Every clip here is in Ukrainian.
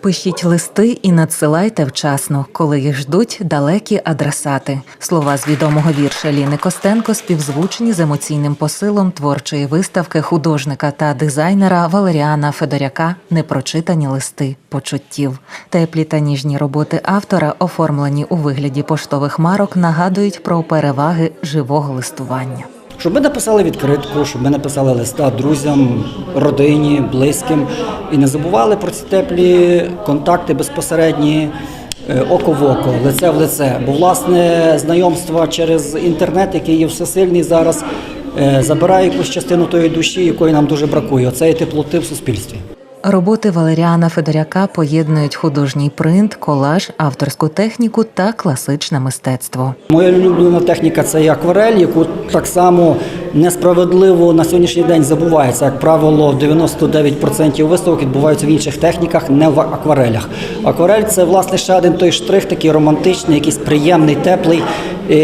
Пишіть листи і надсилайте вчасно, коли їх ждуть далекі адресати. Слова з відомого вірша Ліни Костенко співзвучені з емоційним посилом творчої виставки художника та дизайнера Валеріана Федоряка Непрочитані листи почуттів. Теплі та ніжні роботи автора, оформлені у вигляді поштових марок, нагадують про переваги живого листування. Щоб ми написали відкритку, щоб ми написали листа друзям, родині, близьким і не забували про ці теплі контакти безпосередні. е, Око в око, лице в лице. Бо власне знайомство через інтернет, який є всесильний зараз, е, забирає якусь частину тої душі, якої нам дуже бракує. Оце і теплоти в суспільстві. Роботи Валеріана Федоряка поєднують художній принт, колаж, авторську техніку та класичне мистецтво. Моя улюблена техніка це є акварель, яку так само несправедливо на сьогоднішній день забувається. Як правило, 99% виставок відбуваються в інших техніках, не в акварелях. Акварель це власне ще один той штрих, такий романтичний, якийсь приємний, теплий, е,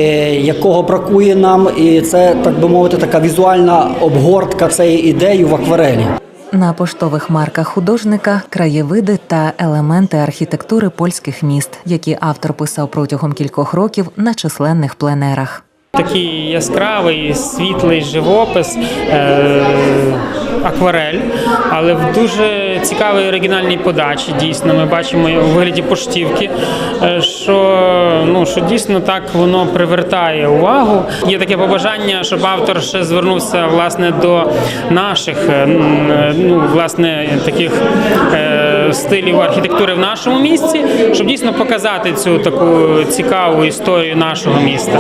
якого бракує нам. І це так би мовити, така візуальна обгортка цієї ідеї в акварелі. На поштових марках художника краєвиди та елементи архітектури польських міст, які автор писав протягом кількох років на численних пленерах. Такий яскравий, світлий живопис, е- акварель, але в дуже цікавій оригінальній подачі. Дійсно, ми бачимо у вигляді поштівки, е, що, ну, що дійсно так воно привертає увагу. Є таке побажання, щоб автор ще звернувся власне до наших е, ну, власне, таких стилів архітектури в нашому місті, щоб дійсно показати цю таку цікаву історію нашого міста.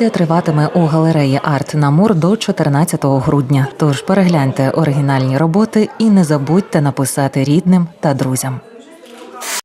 Експозиція триватиме у галереї Арт Намур до 14 грудня. Тож перегляньте оригінальні роботи і не забудьте написати рідним та друзям.